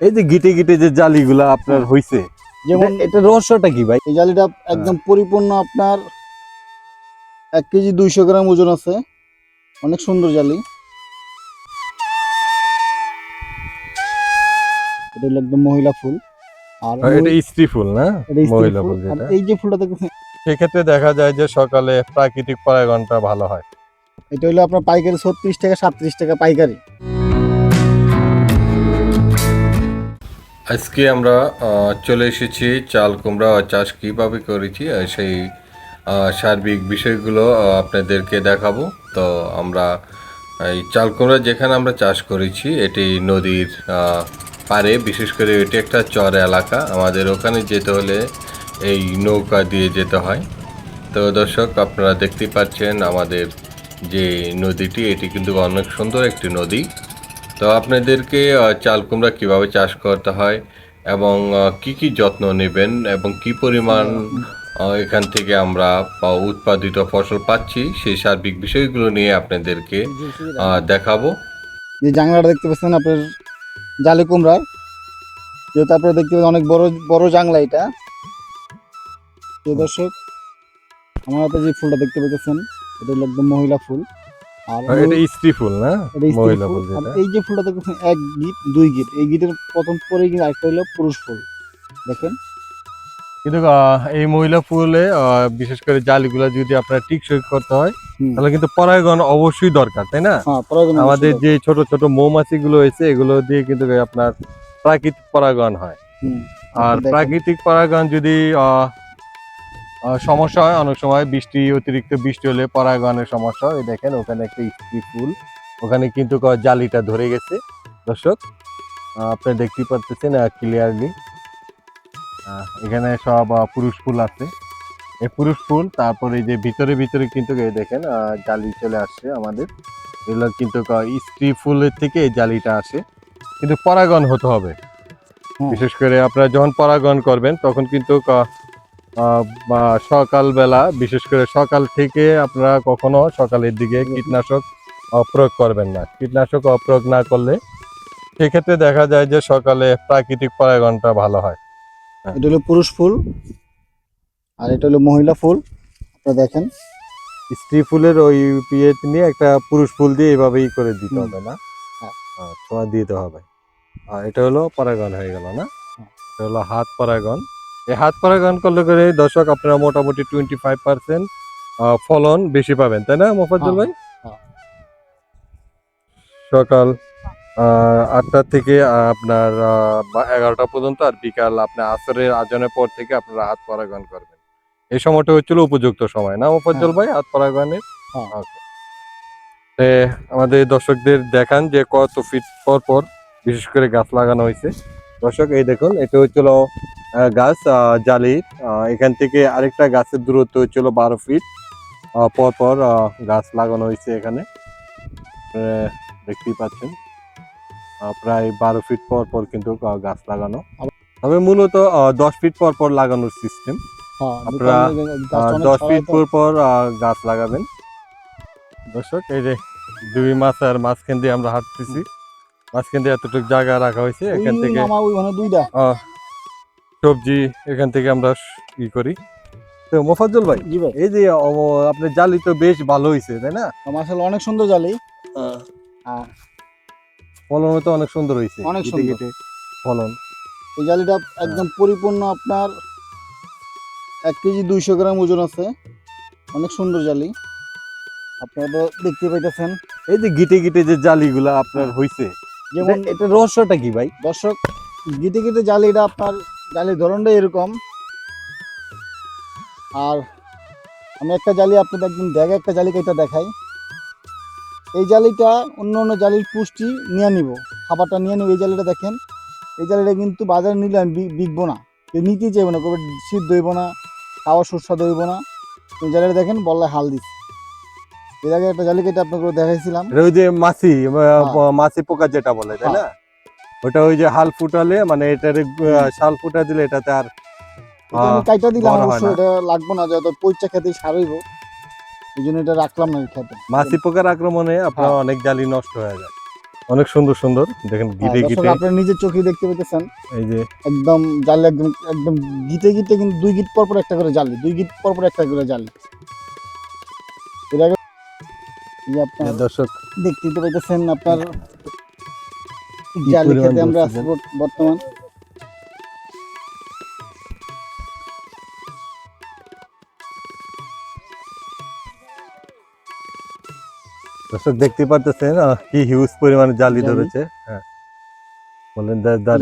এই যে গিটে গিটে যে জালিগুলা আপনার হইছে যেমন এটা রহস্যটা কি ভাই? এই জালিটা একদম পরিপূর্ণ আপনার এক কেজি দুইশো গ্রাম ওজন আছে। অনেক সুন্দর জালি। এটা হলো একদম মহিলা ফুল। আর এটা স্ত্রী ফুল না? মহিলা ফুল। যেটা। এই যে ফুলটা দেখতেছেন সেক্ষেত্রে দেখা যায় যে সকালে প্রাকৃতিক পরাগণটা ভালো হয়। এটা হলো আপনার পাইকারি ছত্রিশ টাকা সাতত্রিশ টাকা পাইকারি। আজকে আমরা চলে এসেছি চাল কুমড়া চাষ কীভাবে করেছি সেই সার্বিক বিষয়গুলো আপনাদেরকে দেখাবো। তো আমরা, এই চাল কুমড়া যেখানে আমরা চাষ করেছি, এটি নদীর পারে বিশেষ করে এটি একটা চর এলাকা। আমাদের ওখানে যেতে হলে এই নৌকা দিয়ে যেতে হয়। তো দর্শক, আপনারা দেখতে পাচ্ছেন আমাদের যে নদীটি, এটি কিন্তু অনেক সুন্দর একটি নদী। তো আপনাদেরকে চাল কুমড়া কীভাবে চাষ করতে হয় এবং কি কি যত্ন নেবেন এবং কি পরিমাণ এখান থেকে আমরা উৎপাদিত ফসল পাচ্ছি সেই সার্বিক বিষয়গুলো নিয়ে আপনাদেরকে দেখাবো। যে জাংলাটা দেখতে পাচ্ছেন আপনার জালি কুমড়ার যেহেতু আপনারা দেখতে পাচ্ছেন অনেক বড় বড় জাংলা এটা। দর্শক, আমার যে ফুলটা দেখতে পাচ্ছেন, এটা হলো একদম মহিলা ফুল। আর এটা স্ত্রী ফুল না? মহিলা ফুল। ফুল যেটা এই যে ফুলটা দেখতেছেন এক গিট দুই গিট। এই গিটের প্রথম পরে কিন্তু আরেকটা হলো পুরুষ ফুল। দেখেন। কিন্তু এই মহিলা ফুলে বিশেষ করে জালিগুলো যদি আপনার টিকসই করতে হয় তাহলে কিন্তু পরাগণ অবশ্যই দরকার তাই না? হ্যাঁ আমাদের যে ছোট ছোট মৌমাছি গুলো হয়েছে এগুলো দিয়ে কিন্তু আপনার প্রাকৃতিক পরাগণ হয়। আর প্রাকৃতিক পরাগণ যদি আহ, সমস্যা হয় অনেক সময়। বৃষ্টি অতিরিক্ত বৃষ্টি হলে পরাগণের সমস্যা হয়। এই দেখেন ওখানে একটা স্ত্রী ফুল। ওখানে কিন্তু জালিটা ধরে গেছে। দর্শক আপনি দেখতেই পারতেছেন ক্লিয়ারলি এখানে সব পুরুষ ফুল আছে। এই পুরুষ ফুল তারপরে এই যে ভিতরে ভিতরে কিন্তু দেখেন জালি চলে আসছে আমাদের। এগুলো কিন্তু স্ত্রী ফুলের থেকে এই জালিটা আসে। কিন্তু পরাগণ হতে হবে। বিশেষ করে আপনারা যখন পরাগণ করবেন তখন কিন্তু সকালবেলা বিশেষ করে সকাল থেকে আপনারা কখনো সকালের দিকে কীটনাশক আহ, প্রয়োগ করবেন না। কীটনাশক প্রয়োগ না করলে সেক্ষেত্রে দেখা যায় যে সকালে প্রাকৃতিক পরাগণটা ভালো হয়। এটা হলো পুরুষ ফুল আর এটা হলো মহিলা ফুল। আপনারা দেখেন। স্ত্রী ফুলের ওই পিএচ নিয়ে একটা পুরুষ ফুল দিয়ে এইভাবেই করে দিতে হবে না? হ্যাঁ। হ্যাঁ, ছোঁয়া দিতে হবে। আর এটা হলো পরাগণ হয়ে গেল না? হ্যাঁ। এটা হলো হাত পরাগণ। এই হাত পরাগণ করলে করে দর্শক আপনারা মোটামুটি টোয়েন্টি ফাইভ পার্সেন্ট ফলন বেশি পাবেন তাই না মোফাজ্জল ভাই? হ্যাঁ। সকাল আটটা থেকে আপনার এগারোটা পর্যন্ত আর বিকাল আপনার আসরের আজানের পর থেকে আপনারা হাত পরাগণ করবেন। এই সময়টা হচ্ছিল উপযুক্ত সময় না মোফাজ্জল ভাই হাত হ্যাঁ। তে আমাদের দর্শকদের দেখান যে কত ফিট পর পর বিশেষ করে গাছ লাগানো হয়েছে। দর্শক এই দেখুন এটা হচ্ছিল গাছ আহ, এখান থেকে আরেকটা গাছের দূরত্ব হচ্ছিল বারো ফিট। আহ, পর পর আহ, গাছ লাগানো হয়েছে এখানে। দেখতেই পাচ্ছেন প্রায় বারো ফিট পর পর কিন্তু গাছ লাগানো। তবে মূলত দশ ফিট পর পর লাগানোর সিস্টেম হ্যাঁ আপনারা, দশ ফিট পর পর গাছ লাগাবেন। দর্শক এই যে দুই মাছ আর মাঝখান দিয়ে আমরা হাঁটতেছি। মাঝখান দিয়ে এতটুকু জায়গা রাখা হয়েছে এখান থেকে দুইটা। সবজি এখান থেকে আমরা ই করি। তো মোফাজ্জল ভাই জি ভাই। এই যে আপনার জালি তো বেশ ভালো হয়েছে তাই না? মাসাল্লাহ অনেক সুন্দর জালি। হ্যাঁ। ফলন তো অনেক সুন্দর হয়েছে অনেক সুন্দর। ফলন। এই জালিটা একদম পরিপূর্ণ আপনার এক কেজি দুইশো গ্রাম ওজন আছে। অনেক সুন্দর জালি। আপনারা দেখতে পাইতেছেন। এই যে গিটে গিটে যে জালিগুলা আপনার হয়েছে যেমন এটা- এটা রহস্যটা কি ভাই? দর্শক গিটে গিটে জালিটা আপনার জালির ধরনটা এরকম। আর আমি একটা জালি আপনাদের একদিন দেখে একটা জালি কেটে দেখাই। এই জালিটা অন্য অন্য জালির পুষ্টি নিয়ে নিব খাবারটা নিয়ে নিব। এই জালিটা দেখেন এই জালিটা কিন্তু বাজারে নিলে আমি বিকবো না। কেউ নিতেই চাইব না কবে শীত দইব না খাওয়া সুস্বাদু হইব না। এই জালিটা দেখেন বললে হাল দিস এর আগে একটা জালি কেটে আপনাকে দেখাইছিলাম। ওই যে মাছি হ্যাঁ। মাছি পোকা যেটা বলে তাই না? ওটা ওই যে হাল ফুটালে মানে এটার শাল ফুটা দিলে এটাতে আর এটা কাইটা দিলাম অবশ্য এটা লাগবো না যত পইচা খেতে সারইব এই জন্য এটা রাখলাম না খেতে। মাছি পোকার আক্রমণে আপনার হ্যাঁ। অনেক জালি নষ্ট হয়ে যায়। অনেক সুন্দর সুন্দর দেখেন হ্যাঁ, দর্শক গিটে। আপনারা নিজের চোখে দেখতে পেতেছেন এই যে। একদম জালি একদম একদম গিটে গিটে কিন্তু দুই গিট পর পর একটা করে জালি দুই গিট পর পর একটা করে জালি। এর আগে এই যে আপনার দর্শক। দেখতেই তো পাইতেছেন আপনার জালি খেতে আমরা আছি বর্তমান। দর্শক দেখতে পারতেছেন কি হিউজ পরিমাণে জালি। ধরেছে। হ্যাঁ। বলেন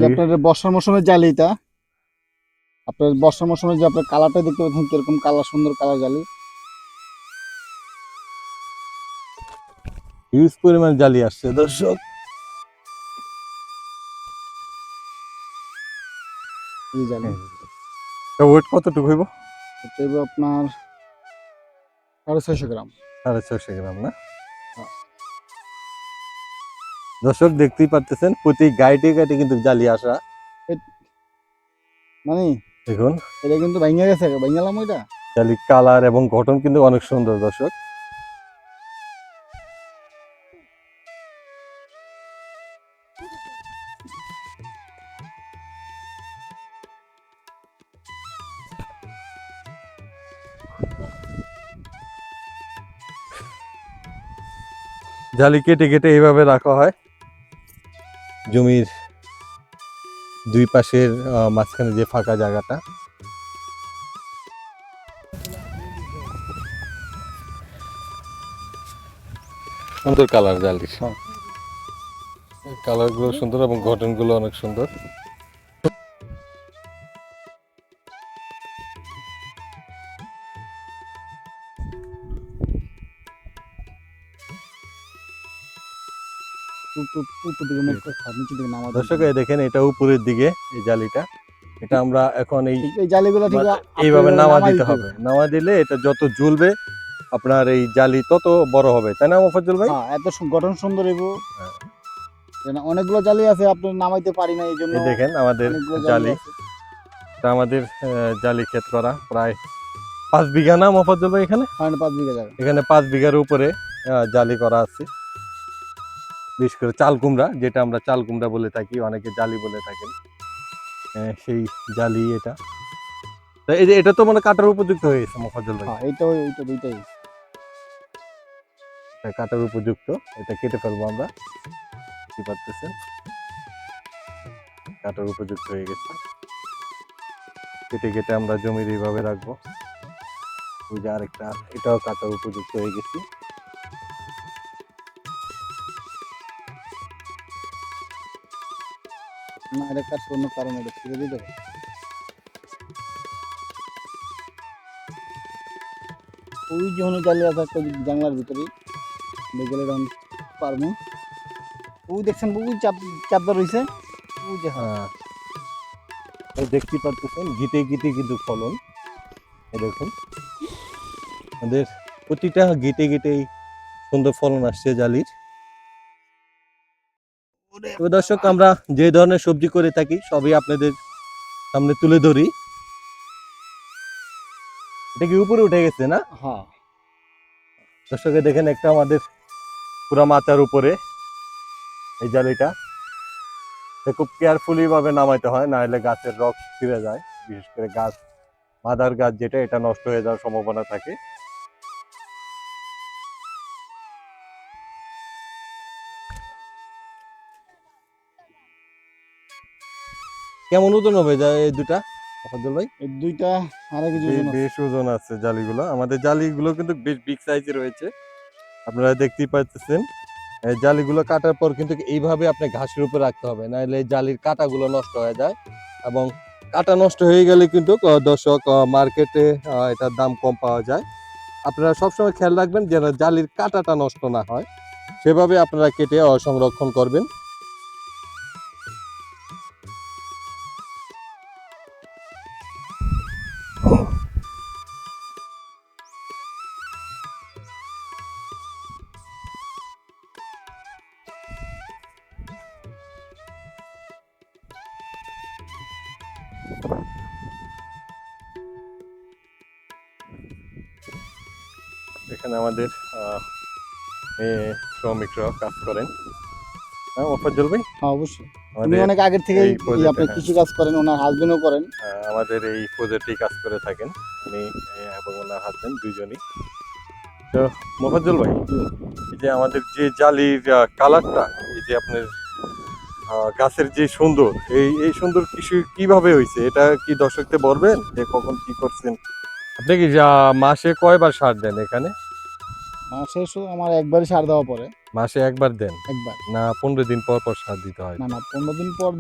আপনার বর্ষার মৌসুমের জালি এটা আপনার বর্ষার মৌসুমে যে আপনার কালারটা দেখতে পাচ্ছেন কীরকম কালার সুন্দর কালার জালি। হিউজ পরিমাণে জালি আসছে দর্শক। এই জালি ওয়েট কতটুকু হইব? এটা হইবো আপনার সাড়ে ছয়শো গ্রাম। সাড়ে ছয়শো গ্রাম না? হ্যাঁ। দর্শক দেখতেই পারতেছেন প্রতি গাইটে গাইটে কিন্তু জালি আসা। মানে? দেখুন। এটা কিন্তু ভাঙে গেছে ভাঙালাম ওইটা? জালি কালার এবং গঠন কিন্তু অনেক সুন্দর দর্শক। জালি কেটে কেটে এইভাবে রাখা হয়। জমির দুই পাশের মাঝখানে যে ফাঁকা জায়গাটা। সুন্দর কালার জালি। কালারগুলো কালারগুলো সুন্দর এবং গঠনগুলো অনেক সুন্দর। উপর উপর দিকে মুখ নিচের দিকে নামা দর্শক দেখেন এটা উপরের দিকে এই জালিটা। এটা আমরা এখন এই জালিগুলো ঠিক এইভাবে নামা দিতে হবে। নামা দিলে এটা যত ঝুলবে আপনার এই জালি তত বড় হবে। তাই না মোফাজ্জল ভাই? হ্যাঁ এত গঠন সুন্দর হইব। হ্যাঁ। অনেকগুলো জালি আছে আপনি নামাইতে পারি না এই জন্য দেখেন আমাদের জালি এটা আমাদের জালি ক্ষেত করা প্রায় পাঁচ বিঘা না মোফাজ্জল ভাই এখানে? পাঁচ বিঘা এখানে পাঁচ বিঘার উপরে জালি করা আছে। বিশেষ করে চাল কুমড়া যেটা আমরা চাল কুমড়া বলে থাকি অনেকে জালি বলে থাকেন। সেই জালি এটা। তো এই যে এটা তো মানে কাটার উপযুক্ত হয়ে গেছে মোফাজ্জল ভাই। হ্যাঁ ওই- ওইটা দুইটাই এটা কাটার উপযুক্ত। এটা কেটে ফেলব আমরা। কি পারতেছেন? কাটার উপযুক্ত হয়ে গেছে। কেটে কেটে আমরা জমির এইভাবে রাখব। ওই যে আরেকটা এটাও কাটার উপযুক্ত হয়ে গেছে। না, এটা কাজ অন্য কারণ এটা দিয়ে দেবো ওই যে হলো জালি জানলার ভিতরে দেখলে তখন পারব। ওই দেখছেন, ওই চাপ চাপদা রয়েছে। ওই যে হ্যাঁ। হ্যাঁ। দেখতে পারতেছেন গিটে গিটে কিন্তু ফলন। দেখুন। আমাদের প্রতিটা গিটে গিটেই সুন্দর ফলন আসছে জালির। তবে দর্শক আমরা যে ধরনের সবজি করে থাকি সবই আপনাদের সামনে তুলে ধরি। এটা কি উপরে উঠে গেছে না? হ্যাঁ। দর্শকে দেখেন একটা আমাদের পুরা মাচার উপরে এই জালিটা খুব কেয়ারফুলি ভাবে নামাইতে হয় না হলে গাছের রক ছিঁড়ে যায়। বিশেষ করে গাছ মাদার গাছ যেটা এটা নষ্ট হয়ে যাওয়ার সম্ভাবনা থাকে। কেমন ওজন হবে এই দুটা? আফাজুল ভাই? এই দুইটা আড়াই কেজি ওজন বেশ ওজন আছে জালিগুলো। আমাদের জালিগুলো কিন্তু বেশ বিগ রয়েছে। আপনারা দেখতেই পাচ্ছেন। জালিগুলো কাটার পর কিন্তু এইভাবে আপনি ঘাসের উপর রাখতে হবে। নাহলে জালির কাটাগুলো নষ্ট হয়ে যায় এবং কাটা নষ্ট হয়ে গেলে কিন্তু দর্শক মার্কেটে এটার দাম কম পাওয়া যায়। আপনারা সবসময় খেয়াল রাখবেন যেন জালির কাটাটা নষ্ট না হয়। সেভাবে আপনারা কেটে সংরক্ষণ করবেন। এখানে আমাদের মেয়ে শ্রমিকরাও কাজ করেন। হ্যাঁ মোফাজ্জল ভাই? হ্যাঁ অবশ্যই। উনি অনেক আগের থেকে আপনি হ্যাঁ। কৃষি কাজ করেন ওনার হাজবেন্ডও করেন। আমাদের এই প্রজেক্টে কাজ করে থাকেন। উনি এবং ওনার হাজবেন্ড দুজনই। তো মোফাজ্জল ভাই এই যে আমাদের যে জালির কালারটা এই যে আপনার গাছের যে সুন্দর এই এই সুন্দর কৃষি কীভাবে হয়েছে? এটা কি দর্শকদের বলবেন যে কখন কি করছেন? আপনি কি যা- মাসে কয়বার সার দেন এখানে? মাসে শু আমার একবারই সার দেওয়া পরে মাসে একবার দেন? একবার। না পনেরো দিন পর পর সার দিতে হয় না না পনেরো দিন পর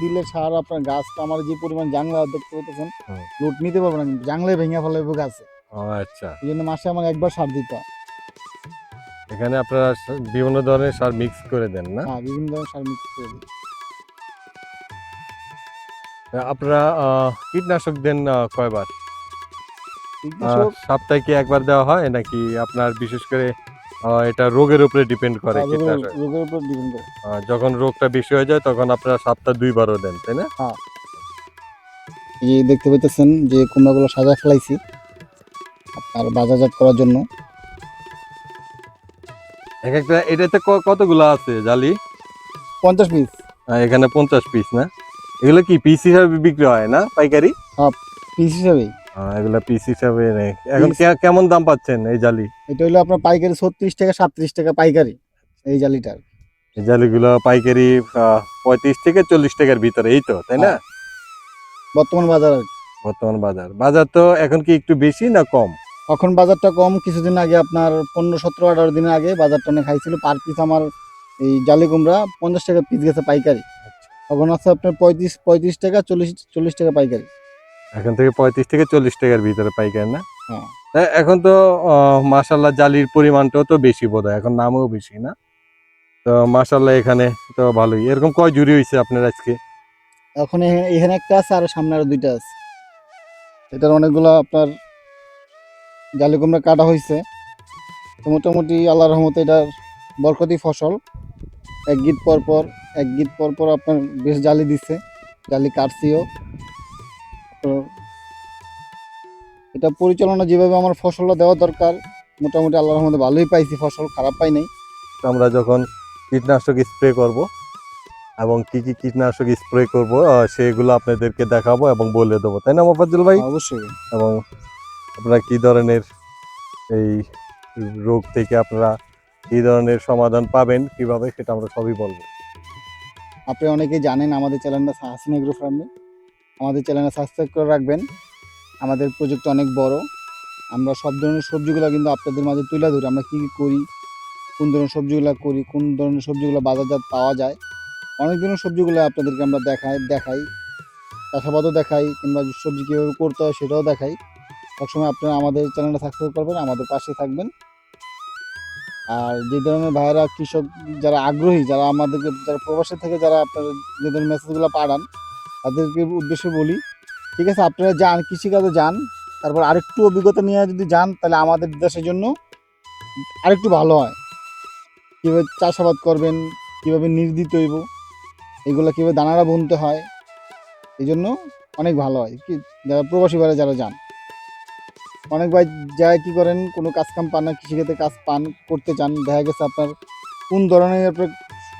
দিলে সার আপনার গাছটা আমার যে পরিমাণ জাংলা দেখতে পেতেছেন। রোদ নিতে পারবে না জাংলে ভেঙে ফেলাবে গাছে। ও আচ্ছা। এই জন্য মাসে আমার একবার সার দিতে হয়। এখানে আপনারা বিভিন্ন ধরনের সার মিক্স করে দেন না? হ্যাঁ বিভিন্ন ধরনের সার মিক্স করে দিই। আপনারা কীটনাশক দেন কয়বার? সপ্তাহে কি একবার দেওয়া হয় নাকি আপনার বিশেষ করে এটা রোগের উপরে ডিপেন্ড করে রোগের- কীটনাশক? উপর ডিপেন্ড করে। যখন রোগটা বেশি হয়ে যায় তখন আপনারা সপ্তাহে দুইবারও দেন তাই না? এই দেখতে পেতেছেন যে কুমড়াগুলো সাজা ফেলাইছি আপনার বাজারজাত করার জন্য। এক একটা এটাতে কতগুলো আছে জালি? পঞ্চাশ পিস এখানে পঞ্চাশ পিস না? এগুলো কি পিস হিসাবে বিক্রি হয় না পাইকারি? হ্যাঁ পিস হিসাবেই। এগুলো পিস হিসাবে এখন কে- কেমন দাম পাচ্ছেন এই জালি? এটা হলো আপনার পাইকারি ছত্রিশ টাকা সাতত্রিশ টাকা পাইকারি এই জালিটার। এই জালিগুলো পাইকারি পঁয়ত্রিশ থেকে চল্লিশ টাকার ভিতরে এই তো তাই না? হ্যাঁ। বর্তমান বাজার বর্তমান বাজার। বাজার তো এখন কি একটু বেশি না কম? এখন বাজারটা কম কিছুদিন আগে আপনার পনেরো সতেরো আঠারো দিন আগে বাজারটা অনেক হাই ছিল। পার পিস আমার এই জালি কুমড়া পঞ্চাশ টাকা পিস গেছে পাইকারি। তখন আছে আপনার পঁয়ত্রিশ পঁয়ত্রিশ টাকা চল্লিশ চল্লিশ টাকা পাইকারি। এখন থেকে পঁয়ত্রিশ থেকে চল্লিশ টাকার ভিতরে পাইকার না? হ্যাঁ এখন তো মাসাল্লাহ জালির পরিমাণটাও তো বেশি বোধ হয় এখন নামও বেশি না? তো মাসাল্লাহ এখানে তো ভালোই। এরকম কয় জুড়ি হয়েছে আপনার আজকে? এখন এখানে- একটা আছে আর সামনে আরও দুইটা আছে। এটার অনেকগুলো আপনার জালি কুমড়া কাটা হয়েছে তো মোটামুটি আল্লাহ রহমতে এটার বরকতি ফসল। এক গীত পর পর এক গীত পর পর আপনার বেশ জালি দিচ্ছে জালি কাটছিও। তো এটা পরিচালনা যেভাবে আমার ফসলটা দেওয়া দরকার মোটামুটি আল্লাহ রহমতে ভালোই পাইছি ফসল খারাপ পাই নাই। তো আমরা যখন কীটনাশক স্প্রে করব এবং কি কি কীটনাশক স্প্রে করব সেগুলো আপনাদেরকে দেখাবো এবং বলে দেবো। তাই না মোফাজ্জল ভাই? অবশ্যই। এবং আপনারা কি ধরনের এই রোগ থেকে আপনারা কি ধরনের সমাধান পাবেন কীভাবে সেটা আমরা সবই বলব। আপনি অনেকেই জানেন আমাদের চ্যানেলটা হাসিন এগ্রো ফার্মে। আমাদের চ্যানেলটা সাবস্ক্রাইব করে রাখবেন। আমাদের প্রজেক্ট অনেক বড়। আমরা সব ধরনের সবজিগুলো কিন্তু আপনাদের মাঝে তুলে ধরি। আমরা কী কী করি, কোন ধরনের সবজিগুলো করি, কোন ধরনের সবজিগুলো বাজারজাত পাওয়া যায়। অনেক ধরনের সবজিগুলো আপনাদেরকে আমরা দেখাই দেখাই। চাষাবাদও দেখাই কিংবা সবজি কীভাবে করতে হয় সেটাও দেখাই। সবসময় আপনারা আমাদের চ্যানেলটা সাবস্ক্রাইব করবেন, আমাদের পাশে থাকবেন। আর যে ধরনের ভাইয়েরা কৃষক যারা আগ্রহী, যারা আমাদেরকে, যারা প্রবাসী থেকে যারা আপনার যে ধরনের মেসেজগুলো পাঠান তাদেরকে উদ্দেশ্যে বলি, ঠিক আছে? আপনারা যান, কৃষিকাজে যান, তারপর আরেকটু অভিজ্ঞতা নিয়ে যদি যান, তাহলে আমাদের দেশের জন্য আরেকটু ভালো হয়। কীভাবে চাষাবাদ করবেন, কীভাবে নির্দিত হইব, এগুলো কীভাবে দানারা বুনতে হয়, এই জন্য অনেক ভালো হয়। কি, যারা প্রবাসী বাইরে যারা যান। অনেক ভাই যায় কি করেন, কোনো কাজ কাম পান না, কৃষিক্ষেত্রে কাজ পান, করতে চান, দেখা গেছে আপনার কোন ধরনের আপনার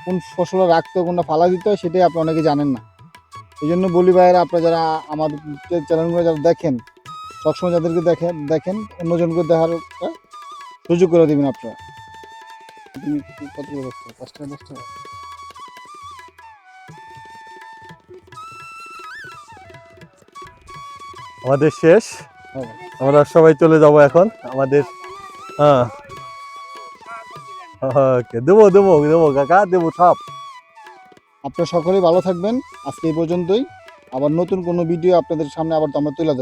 কোন ফসল রাখতে কোনটা ফালা দিতে হয়, সেটাই আপনি অনেকে জানেন না। এই জন্য বলি ভাইয়েরা আপনারা যারা আমাদের চ্যানেলগুলো যারা দেখেন সবসময় যাদেরকে দেখেন দেখেন অন্যজনকে দেখার সুযোগ করে দেবেন আপনারা। তুমি কত আমাদের শেষ। আমরা সবাই চলে যাব এখন। আমাদের হ্যাঁ ওকে। দেবো দেবো দেবো কাকা দেবো সব। আপনারা সকলেই ভালো থাকবেন। আজকে এই পর্যন্তই। আবার নতুন কোনো ভিডিও আপনাদের সামনে আবার আমরা তুলে